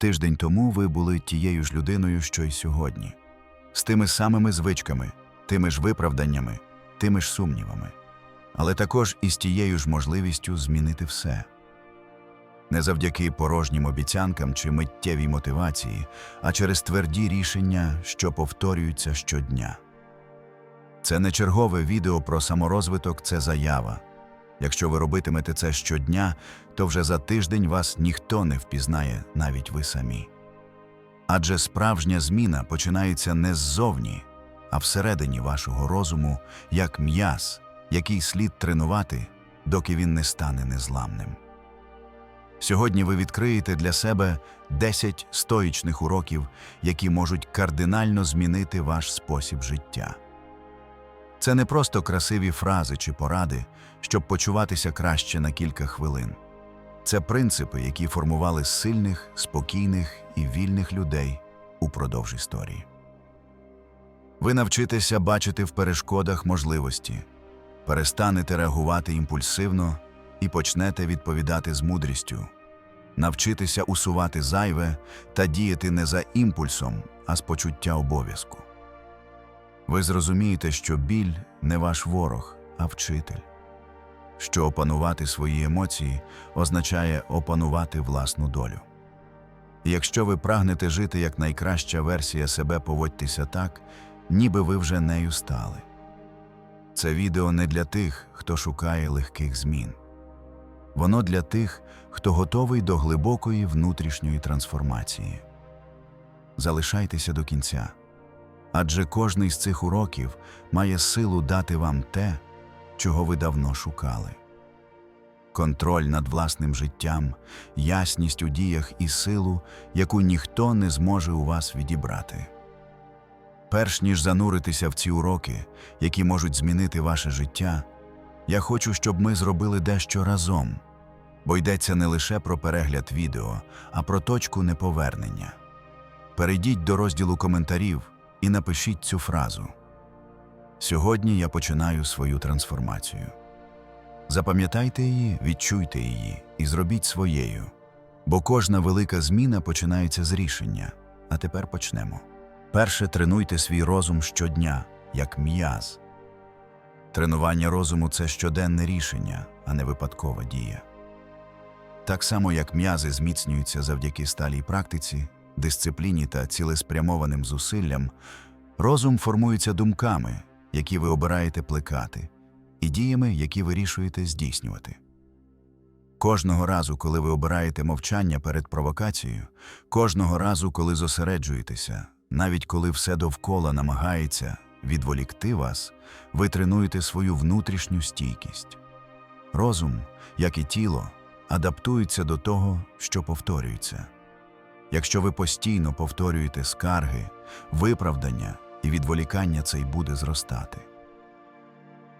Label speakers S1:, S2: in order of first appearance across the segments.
S1: Тиждень тому ви були тією ж людиною, що й сьогодні, з тими самими звичками, тими ж виправданнями, тими ж сумнівами, але також і з тією ж можливістю змінити все. Не завдяки порожнім обіцянкам чи миттєвій мотивації, а через тверді рішення, що повторюються щодня. Це не чергове відео про саморозвиток, це заява. Якщо ви робитимете це щодня, то вже за тиждень вас ніхто не впізнає, навіть ви самі. Адже справжня зміна починається не ззовні, а всередині вашого розуму, як м'яз, який слід тренувати, доки він не стане незламним. Сьогодні ви відкриєте для себе 10 стоїчних уроків, які можуть кардинально змінити ваш спосіб життя. Це не просто красиві фрази чи поради, щоб почуватися краще на кілька хвилин. Це принципи, які формували сильних, спокійних і вільних людей упродовж історії. Ви навчитеся бачити в перешкодах можливості, перестанете реагувати імпульсивно і почнете відповідати з мудрістю, навчитися усувати зайве та діяти не за імпульсом, а з почуття обов'язку. Ви зрозумієте, що біль не ваш ворог, а вчитель, що опанувати свої емоції означає опанувати власну долю. Якщо ви прагнете жити як найкраща версія себе, поводьтеся так, ніби ви вже нею стали. Це відео не для тих, хто шукає легких змін. Воно для тих, хто готовий до глибокої внутрішньої трансформації. Залишайтеся до кінця. Адже кожний з цих уроків має силу дати вам те, чого ви давно шукали. Контроль над власним життям, ясність у діях і силу, яку ніхто не зможе у вас відібрати. Перш ніж зануритися в ці уроки, які можуть змінити ваше життя, я хочу, щоб ми зробили дещо разом, бо йдеться не лише про перегляд відео, а про точку неповернення. Перейдіть до розділу коментарів і напишіть цю фразу. Сьогодні я починаю свою трансформацію. Запам'ятайте її, відчуйте її і зробіть своєю. Бо кожна велика зміна починається з рішення. А тепер почнемо. Перше тренуйте свій розум щодня, як м'яз. Тренування розуму це щоденне рішення, а не випадкова дія. Так само, як м'язи зміцнюються завдяки сталій практиці, дисципліні та цілеспрямованим зусиллям, розум формується думками, які ви обираєте плекати, і діями, які вирішуєте здійснювати. Кожного разу, коли ви обираєте мовчання перед провокацією, кожного разу, коли зосереджуєтеся, навіть коли все довкола намагається відволікти вас, ви тренуєте свою внутрішню стійкість. Розум, як і тіло, адаптується до того, що повторюється. Якщо ви постійно повторюєте скарги, виправдання і відволікання, це й буде зростати.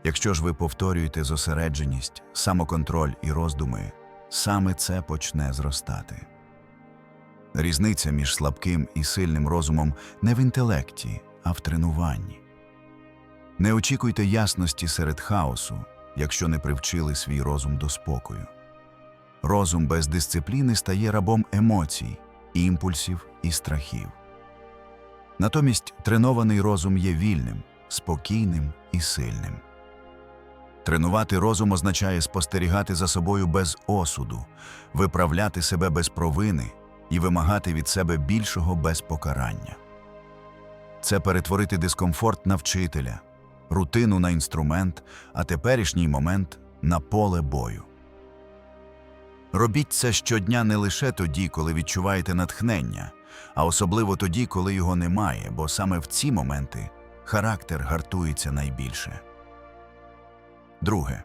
S1: Якщо ж ви повторюєте зосередженість, самоконтроль і роздуми, саме це почне зростати. Різниця між слабким і сильним розумом не в інтелекті, а в тренуванні. Не очікуйте ясності серед хаосу, якщо не привчили свій розум до спокою. Розум без дисципліни стає рабом емоцій, імпульсів і страхів. Натомість тренований розум є вільним, спокійним і сильним. Тренувати розум означає спостерігати за собою без осуду, виправляти себе без провини і вимагати від себе більшого без покарання. Це перетворити дискомфорт на вчителя, рутину на інструмент, а теперішній момент на поле бою. Робіть це щодня не лише тоді, коли відчуваєте натхнення, а особливо тоді, коли його немає, бо саме в ці моменти характер гартується найбільше. Друге.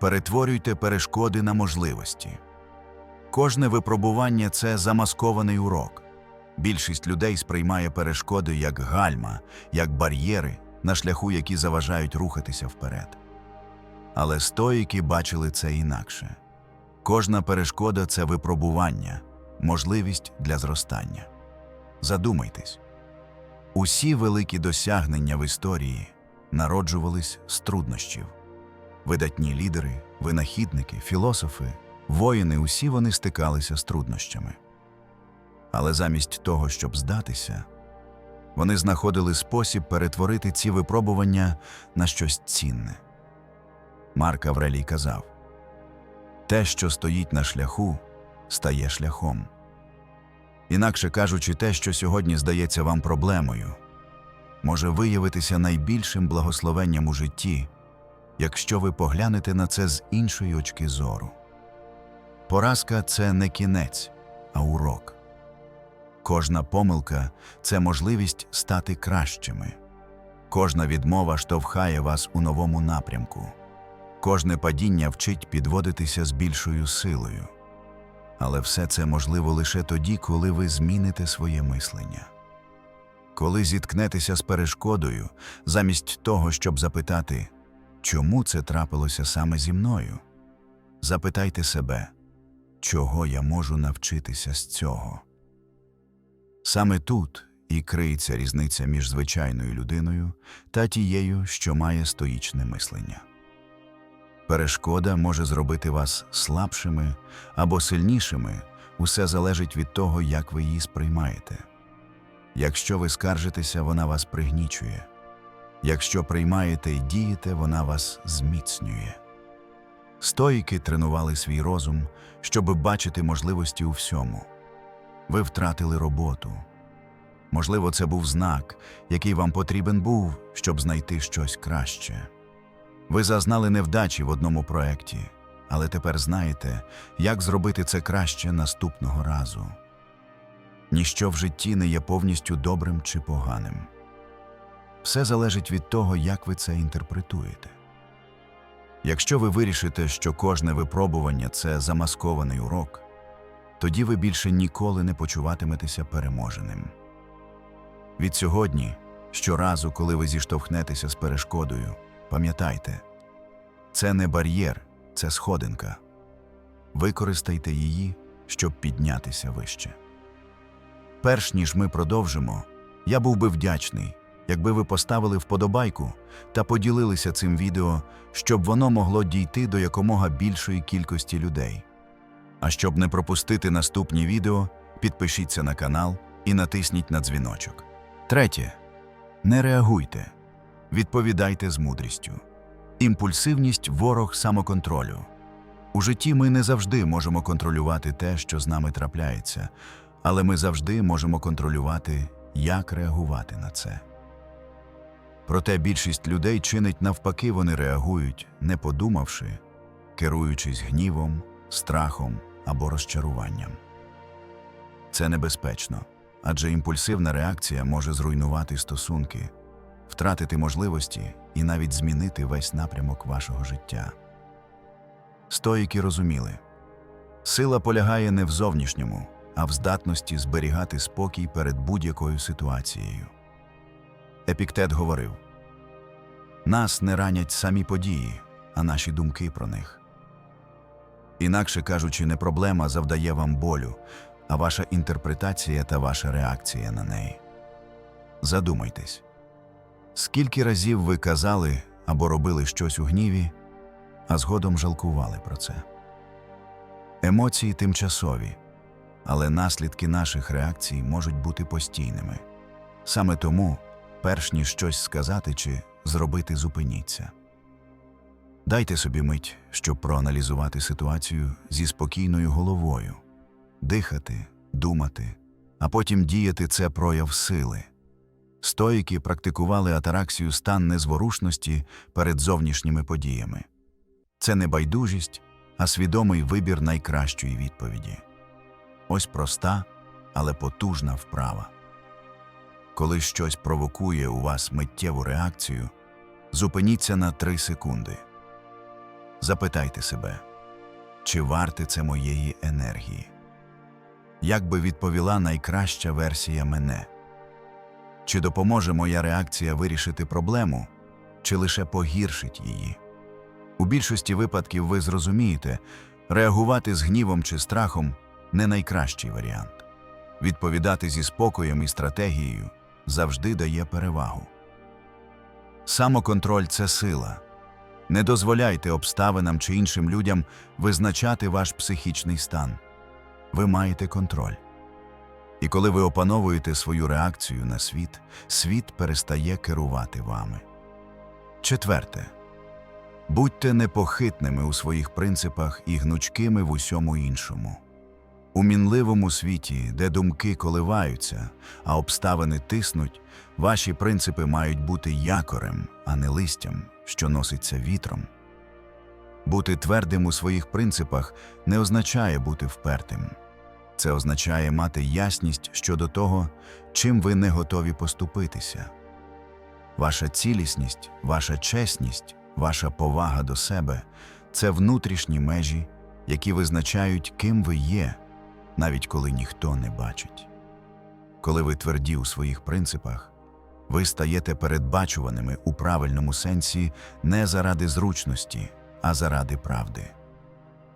S1: Перетворюйте перешкоди на можливості. Кожне випробування це замаскований урок. Більшість людей сприймає перешкоди як гальма, як бар'єри, на шляху, які заважають рухатися вперед. Але стоїки бачили це інакше. Кожна перешкода це випробування, можливість для зростання. Задумайтесь, усі великі досягнення в історії народжувались з труднощів. Видатні лідери, винахідники, філософи, воїни усі вони стикалися з труднощами. Але замість того, щоб здатися, вони знаходили спосіб перетворити ці випробування на щось цінне. Марк Аврелій казав: Те, що стоїть на шляху, стає шляхом. Інакше кажучи, те, що сьогодні здається вам проблемою, може виявитися найбільшим благословенням у житті, якщо ви поглянете на це з іншої очки зору. Поразка це не кінець, а урок. Кожна помилка це можливість стати кращими. Кожна відмова штовхає вас у новому напрямку. Кожне падіння вчить підводитися з більшою силою. Але все це можливо лише тоді, коли ви зміните своє мислення. Коли зіткнетеся з перешкодою, замість того, щоб запитати, чому це трапилося саме зі мною, запитайте себе, чого я можу навчитися з цього. Саме тут і криється різниця між звичайною людиною та тією, що має стоїчне мислення. Перешкода може зробити вас слабшими або сильнішими, усе залежить від того, як ви її сприймаєте. Якщо ви скаржитеся, вона вас пригнічує. Якщо приймаєте і дієте, вона вас зміцнює. Стоїки тренували свій розум, щоб бачити можливості у всьому. Ви втратили роботу. Можливо, це був знак, який вам потрібен був, щоб знайти щось краще. Ви зазнали невдачі в одному проєкті, але тепер знаєте, як зробити це краще наступного разу. Ніщо в житті не є повністю добрим чи поганим. Все залежить від того, як ви це інтерпретуєте. Якщо ви вирішите, що кожне випробування це замаскований урок, тоді ви більше ніколи не почуватиметеся переможеним. Від сьогодні, щоразу, коли ви зіштовхнетеся з перешкодою, пам'ятайте, це не бар'єр, це сходинка. Використайте її, щоб піднятися вище. Перш ніж ми продовжимо, я був би вдячний, якби ви поставили вподобайку та поділилися цим відео, щоб воно могло дійти до якомога більшої кількості людей. А щоб не пропустити наступні відео, підпишіться на канал і натисніть на дзвіночок. Третє. Не реагуйте. Відповідайте з мудрістю. Імпульсивність ворог самоконтролю. У житті ми не завжди можемо контролювати те, що з нами трапляється, але ми завжди можемо контролювати, як реагувати на це. Проте більшість людей чинить навпаки, вони реагують, не подумавши, керуючись гнівом, страхом або розчаруванням. Це небезпечно, адже імпульсивна реакція може зруйнувати стосунки, втратити можливості і навіть змінити весь напрямок вашого життя. Стоїки розуміли, сила полягає не в зовнішньому, а в здатності зберігати спокій перед будь-якою ситуацією. Епіктет говорив нас не ранять самі події, а наші думки про них. Інакше кажучи, не проблема завдає вам болю, а ваша інтерпретація та ваша реакція на неї. Задумайтесь, скільки разів ви казали або робили щось у гніві, а згодом жалкували про це. Емоції тимчасові, але наслідки наших реакцій можуть бути постійними. Саме тому, перш ніж щось сказати чи зробити, зупиніться. Дайте собі мить, щоб проаналізувати ситуацію зі спокійною головою, дихати, думати, а потім діяти це прояв сили. Стоїки практикували атараксію стан незворушності перед зовнішніми подіями. Це не байдужість, а свідомий вибір найкращої відповіді. Ось проста, але потужна вправа. Коли щось провокує у вас миттєву реакцію, зупиніться на три секунди. Запитайте себе, чи варте це моєї енергії? Як би відповіла найкраща версія мене? Чи допоможе моя реакція вирішити проблему, чи лише погіршить її? У більшості випадків ви зрозумієте, реагувати з гнівом чи страхом не найкращий варіант. Відповідати зі спокоєм і стратегією завжди дає перевагу. Самоконтроль це сила. Не дозволяйте обставинам чи іншим людям визначати ваш психічний стан. Ви маєте контроль. І коли ви опановуєте свою реакцію на світ, світ перестає керувати вами. Четверте. Будьте непохитними у своїх принципах і гнучкими в усьому іншому. У мінливому світі, де думки коливаються, а обставини тиснуть, ваші принципи мають бути якорем, а не листям, що носиться вітром. Бути твердим у своїх принципах не означає бути впертим. Це означає мати ясність щодо того, чим ви не готові поступитися. Ваша цілісність, ваша чесність, ваша повага до себе це внутрішні межі, які визначають, ким ви є, навіть коли ніхто не бачить. Коли ви тверді у своїх принципах, ви стаєте передбачуваними у правильному сенсі не заради зручності, а заради правди.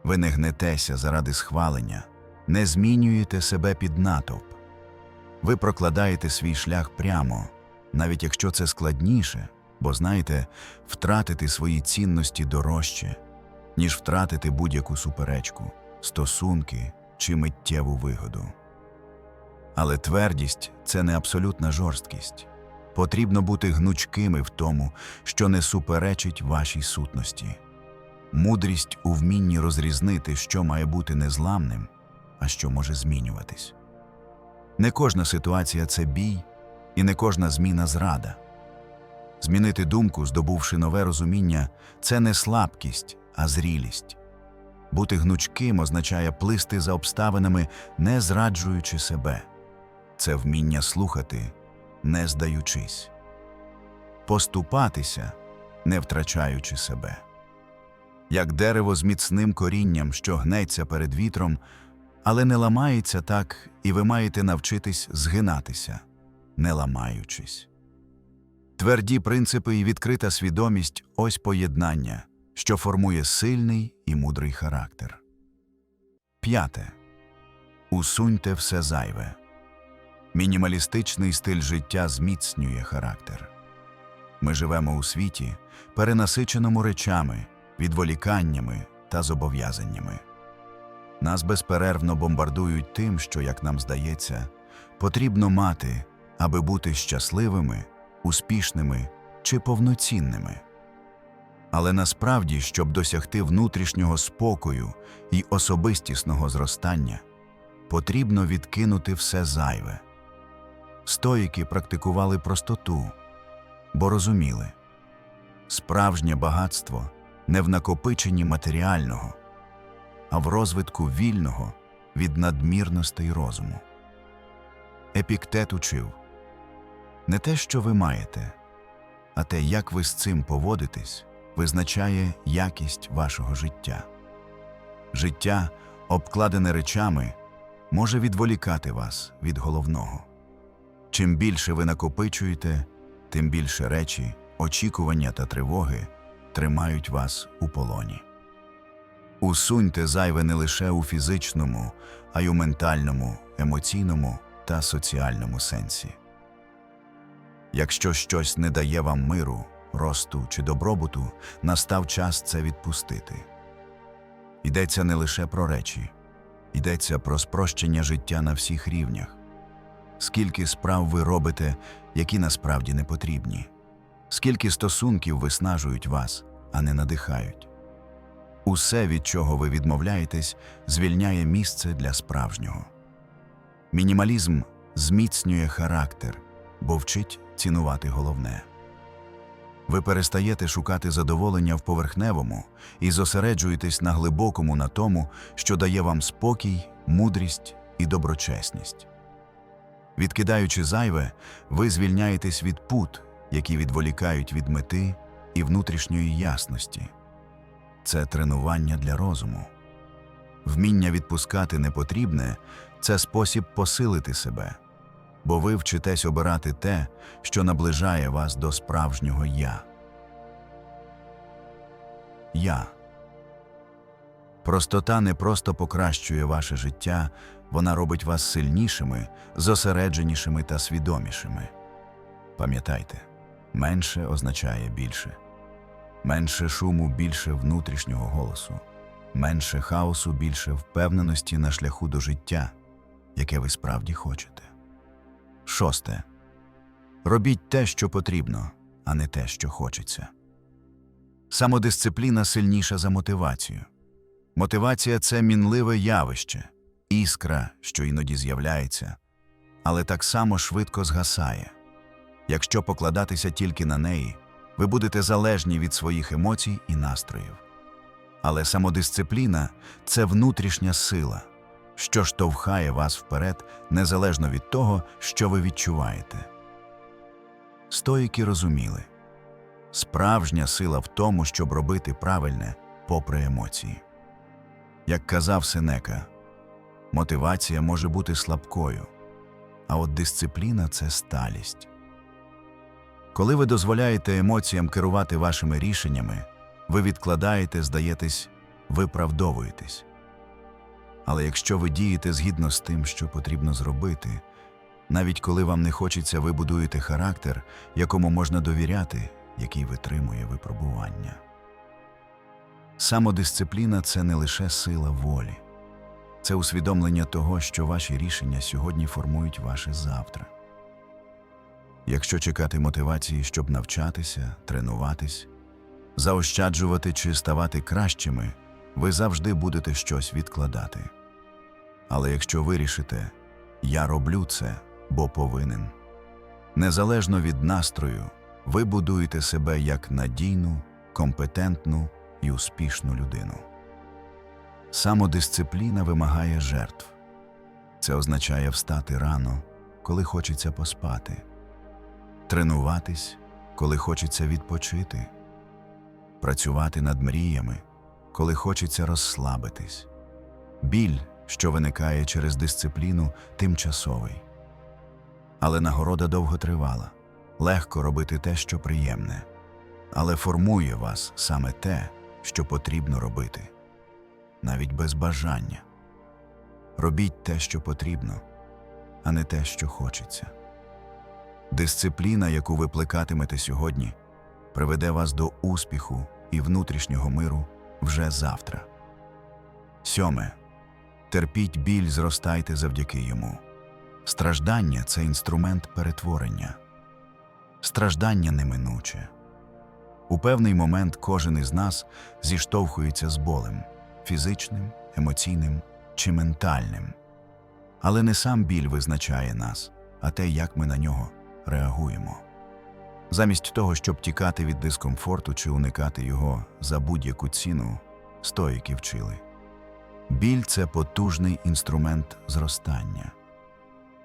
S1: Ви не гнетеся заради схвалення, не змінюєте себе під натовп. Ви прокладаєте свій шлях прямо, навіть якщо це складніше, бо знаєте, втратити свої цінності дорожче, ніж втратити будь-яку суперечку, стосунки чи миттєву вигоду. Але твердість це не абсолютна жорсткість. Потрібно бути гнучкими в тому, що не суперечить вашій сутності. Мудрість у вмінні розрізнити, що має бути незламним, а що може змінюватись. Не кожна ситуація це бій, і не кожна зміна зрада. Змінити думку, здобувши нове розуміння, це не слабкість, а зрілість. Бути гнучким означає плисти за обставинами, не зраджуючи себе. Це вміння слухати, не здаючись, поступатися, не втрачаючи себе. Як дерево з міцним корінням, що гнеться перед вітром, але не ламається так, і ви маєте навчитись згинатися, не ламаючись. Тверді принципи і відкрита свідомість ось поєднання, що формує сильний і мудрий характер. П'яте. Усуньте все зайве. Мінімалістичний стиль життя зміцнює характер. Ми живемо у світі, перенасиченому речами, відволіканнями та зобов'язаннями. Нас безперервно бомбардують тим, що, як нам здається, потрібно мати, аби бути щасливими, успішними чи повноцінними. Але насправді, щоб досягти внутрішнього спокою і особистісного зростання, потрібно відкинути все зайве. Стоїки практикували простоту, бо розуміли справжнє багатство не в накопиченні матеріального, а в розвитку вільного від надмірностей розуму. Епіктет учив не те, що ви маєте, а те, як ви з цим поводитесь, визначає якість вашого життя. Життя, обкладене речами, може відволікати вас від головного. Чим більше ви накопичуєте, тим більше речі, очікування та тривоги тримають вас у полоні. Усуньте зайве не лише у фізичному, а й у ментальному, емоційному та соціальному сенсі. Якщо щось не дає вам миру, росту чи добробуту, настав час це відпустити. Йдеться не лише про речі, йдеться про спрощення життя на всіх рівнях. Скільки справ ви робите, які насправді не потрібні, скільки стосунків виснажують вас, а не надихають. Усе, від чого ви відмовляєтесь, звільняє місце для справжнього. Мінімалізм зміцнює характер, бо вчить цінувати головне. Ви перестаєте шукати задоволення в поверхневому і зосереджуєтесь на глибокому на тому, що дає вам спокій, мудрість і доброчесність. Відкидаючи зайве, ви звільняєтесь від пут, які відволікають від мети і внутрішньої ясності. Це тренування для розуму. Вміння відпускати непотрібне це спосіб посилити себе, бо ви вчитесь обирати те, що наближає вас до справжнього я. Я. Простота не просто покращує ваше життя, вона робить вас сильнішими, зосередженішими та свідомішими. Пам'ятайте, менше означає більше. Менше шуму, більше внутрішнього голосу, менше хаосу, більше впевненості на шляху до життя. яке ви справді хочете. Шосте. Робіть те, що потрібно, а не те, що хочеться. Самодисципліна сильніша за мотивацію. Мотивація це мінливе явище, іскра, що іноді з'являється, але так само швидко згасає. Якщо покладатися тільки на неї, ви будете залежні від своїх емоцій і настроїв. Але самодисципліна це внутрішня сила, що штовхає вас вперед незалежно від того, що ви відчуваєте. Стоїки розуміли справжня сила в тому, щоб робити правильне попри емоції. Як казав Сенека, мотивація може бути слабкою, а от дисципліна це сталість. Коли ви дозволяєте емоціям керувати вашими рішеннями, ви відкладаєте, здаєтесь, виправдовуєтесь. Але якщо ви дієте згідно з тим, що потрібно зробити, навіть коли вам не хочеться, ви будуєте характер, якому можна довіряти, який витримує випробування. Самодисципліна це не лише сила волі, це усвідомлення того, що ваші рішення сьогодні формують ваше завтра. Якщо чекати мотивації, щоб навчатися, тренуватись, заощаджувати чи ставати кращими, ви завжди будете щось відкладати. Але якщо вирішите, я роблю це, бо повинен, незалежно від настрою, ви будуєте себе як надійну, компетентну і успішну людину. Самодисципліна вимагає жертв. Це означає встати рано, коли хочеться поспати, тренуватись, коли хочеться відпочити, працювати над мріями, коли хочеться розслабитись. Біль, що виникає через дисципліну, тимчасовий. Але нагорода довготривала. Легко робити те, що приємне, але формує вас саме те, що потрібно робити, навіть без бажання. Робіть те, що потрібно, а не те, що хочеться. Дисципліна, яку ви плекатимете сьогодні, приведе вас до успіху і внутрішнього миру вже завтра. Сьоме. Терпіть біль, зростайте завдяки йому. Страждання це інструмент перетворення. Страждання неминуче. У певний момент кожен із нас зіштовхується з болем фізичним, емоційним чи ментальним. Але не сам біль визначає нас, а те, як ми на нього реагуємо. Замість того, щоб тікати від дискомфорту чи уникати його за будь-яку ціну, стоїки вчили. Біль це потужний інструмент зростання.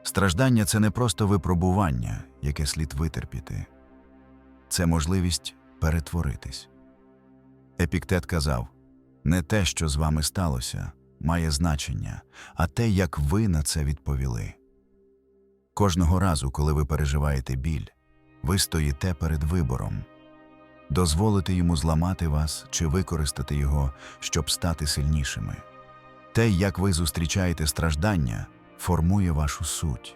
S1: Страждання це не просто випробування, яке слід витерпіти, це можливість перетворитись. Епіктет казав не те, що з вами сталося, має значення, а те, як ви на це відповіли. Кожного разу, коли ви переживаєте біль, ви стоїте перед вибором дозволити йому зламати вас чи використати його, щоб стати сильнішими. Те, як ви зустрічаєте страждання, формує вашу суть.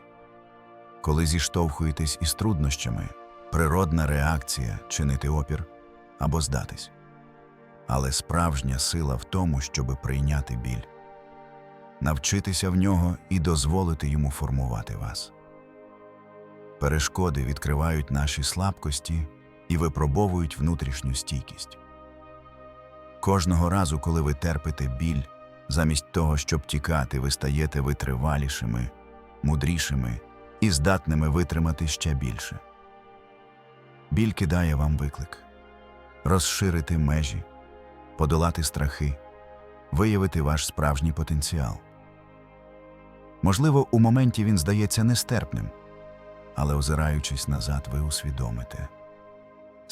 S1: Коли зіштовхуєтесь із труднощами, природна реакція чинити опір або здатись. Але справжня сила в тому, щоб прийняти біль, навчитися в нього і дозволити йому формувати вас. Перешкоди відкривають наші слабкості і випробовують внутрішню стійкість. Кожного разу, коли ви терпите біль, замість того, щоб тікати, ви стаєте витривалішими, мудрішими і здатними витримати ще більше. Біль кидає вам виклик розширити межі, подолати страхи, виявити ваш справжній потенціал. Можливо, у моменті він здається нестерпним, але озираючись назад, ви усвідомите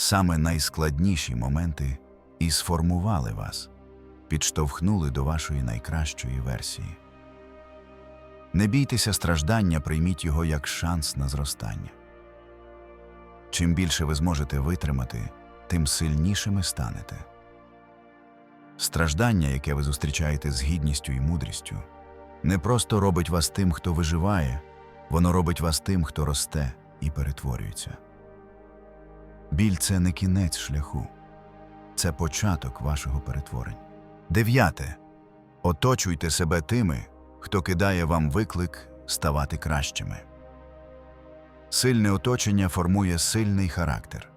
S1: саме найскладніші моменти і сформували вас, підштовхнули до вашої найкращої версії. Не бійтеся страждання, прийміть його як шанс на зростання. Чим більше ви зможете витримати, тим сильнішими станете. Страждання, яке ви зустрічаєте з гідністю і мудрістю, не просто робить вас тим, хто виживає, воно робить вас тим, хто росте і перетворюється. Біль це не кінець шляху, це початок вашого перетворення. Дев'яте. Оточуйте себе тими, хто кидає вам виклик ставати кращими. Сильне оточення формує сильний характер.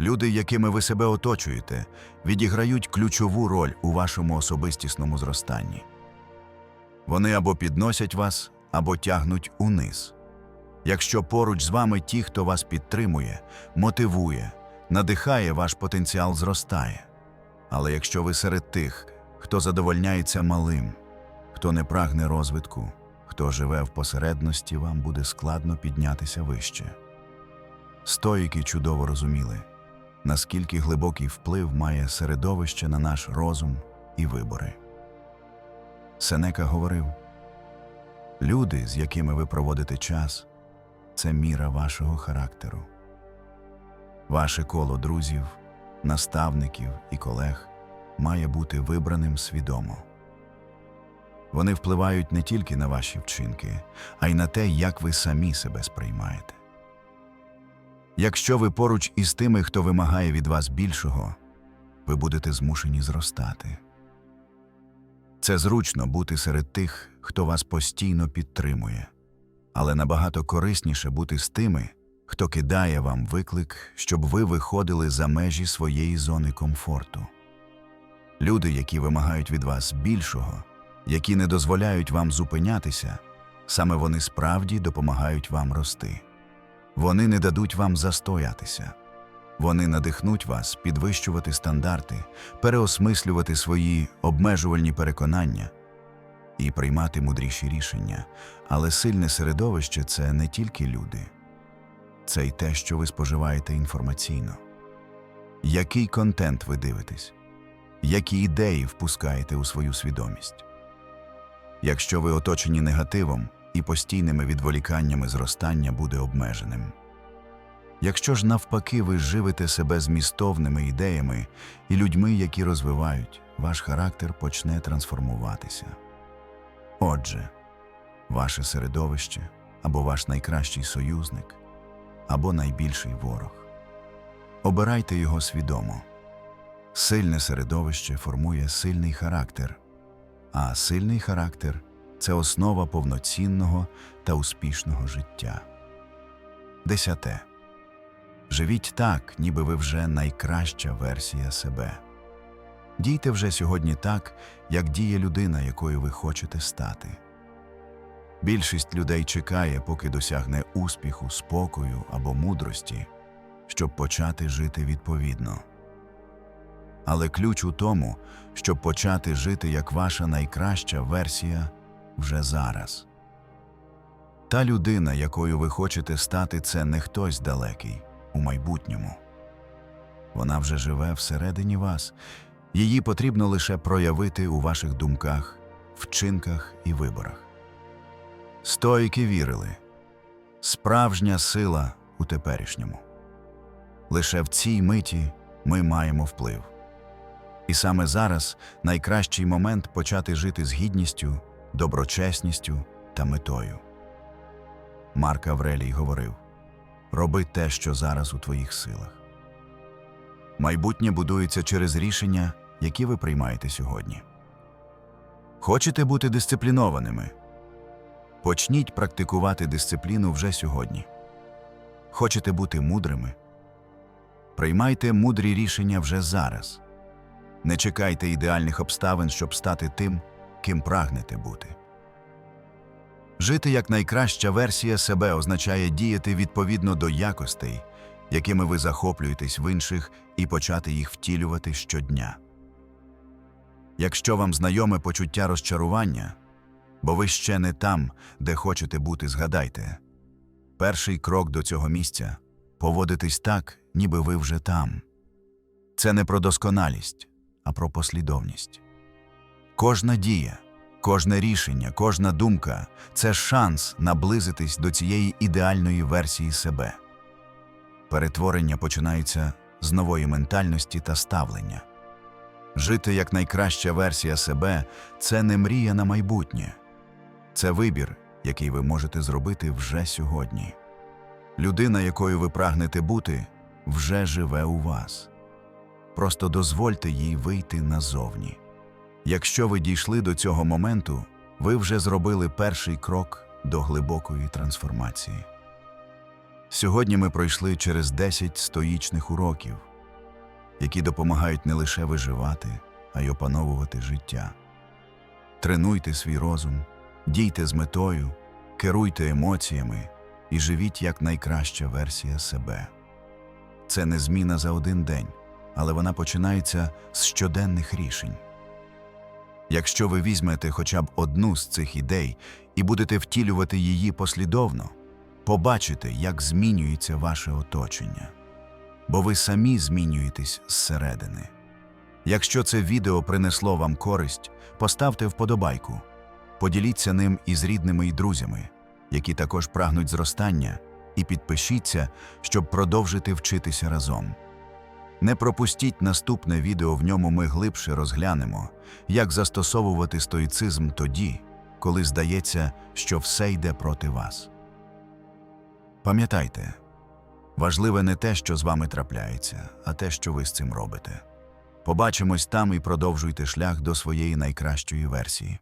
S1: Люди, якими ви себе оточуєте, відіграють ключову роль у вашому особистісному зростанні. Вони або підносять вас, або тягнуть униз. Якщо поруч з вами ті, хто вас підтримує, мотивує, надихає, ваш потенціал зростає. Але якщо ви серед тих, хто задовольняється малим, хто не прагне розвитку, хто живе в посередності, вам буде складно піднятися вище. Стоїки чудово розуміли, наскільки глибокий вплив має середовище на наш розум і вибори. Сенека говорив: люди, з якими ви проводите час, це міра вашого характеру. Ваше коло друзів, наставників і колег має бути вибраним свідомо. Вони впливають не тільки на ваші вчинки, а й на те, як ви самі себе сприймаєте. Якщо ви поруч із тими, хто вимагає від вас більшого, ви будете змушені зростати. Це зручно бути серед тих, хто вас постійно підтримує, але набагато корисніше бути з тими, хто кидає вам виклик, щоб ви виходили за межі своєї зони комфорту. Люди, які вимагають від вас більшого, які не дозволяють вам зупинятися, саме вони справді допомагають вам рости. Вони не дадуть вам застоятися. Вони надихнуть вас підвищувати стандарти, переосмислювати свої обмежувальні переконання і приймати мудріші рішення. Але сильне середовище це не тільки люди, це й те, що ви споживаєте інформаційно. Який контент ви дивитесь? Які ідеї впускаєте у свою свідомість? Якщо ви оточені негативом і постійними відволіканнями зростання буде обмеженим. Якщо ж навпаки ви живете себе змістовними ідеями і людьми, які розвивають, ваш характер почне трансформуватися. Отже, ваше середовище або ваш найкращий союзник, або найбільший ворог. Обирайте його свідомо. Сильне середовище формує сильний характер, а сильний характер це основа повноцінного та успішного життя. Десяте. Живіть так, ніби ви вже найкраща версія себе. Дійте вже сьогодні так, як діє людина, якою ви хочете стати. Більшість людей чекає, поки досягне успіху, спокою або мудрості, щоб почати жити відповідно. Але ключ у тому, щоб почати жити як ваша найкраща версія вже зараз. Та людина, якою ви хочете стати, це не хтось далекий у майбутньому. Вона вже живе всередині вас, її потрібно лише проявити у ваших думках, вчинках і виборах. Стоїки вірили справжня сила у теперішньому. Лише в цій миті ми маємо вплив. І саме зараз найкращий момент почати жити з гідністю, доброчесністю та метою. Марк Аврелій говорив Роби те, що зараз у твоїх силах. Майбутнє будується через рішення, які ви приймаєте сьогодні. Хочете бути дисциплінованими? Почніть практикувати дисципліну вже сьогодні. Хочете бути мудрими? Приймайте мудрі рішення вже зараз. Не чекайте ідеальних обставин, щоб стати тим, ким прагнете бути. Жити як найкраща версія себе означає діяти відповідно до якостей, якими ви захоплюєтесь в інших, і почати їх втілювати щодня. Якщо вам знайоме почуття розчарування, бо ви ще не там, де хочете бути, згадайте перший крок до цього місця поводитись так, ніби ви вже там. Це не про досконалість, а про послідовність. Кожна дія, кожне рішення, кожна думка це шанс наблизитись до цієї ідеальної версії себе. Перетворення починається з нової ментальності та ставлення. Жити як найкраща версія себе це не мрія на майбутнє, це вибір, який ви можете зробити вже сьогодні. Людина, якою ви прагнете бути, вже живе у вас. Просто дозвольте їй вийти назовні. Якщо ви дійшли до цього моменту, ви вже зробили перший крок до глибокої трансформації. Сьогодні ми пройшли через 10 стоїчних уроків, які допомагають не лише виживати, а й опановувати життя. Тренуйте свій розум, дійте з метою, керуйте емоціями і живіть як найкраща версія себе. Це не зміна за один день, але вона починається з щоденних рішень. Якщо ви візьмете хоча б одну з цих ідей і будете втілювати її послідовно, побачите, як змінюється ваше оточення. Бо ви самі змінюєтесь зсередини. Якщо це відео принесло вам користь, поставте вподобайку, поділіться ним із рідними і друзями, які також прагнуть зростання, і підпишіться, щоб продовжити вчитися разом. Не пропустіть наступне відео, в ньому ми глибше розглянемо, як застосовувати стоїцизм тоді, коли здається, що все йде проти вас. Пам'ятайте, важливе не те, що з вами трапляється, а те, що ви з цим робите. Побачимось там і продовжуйте шлях до своєї найкращої версії.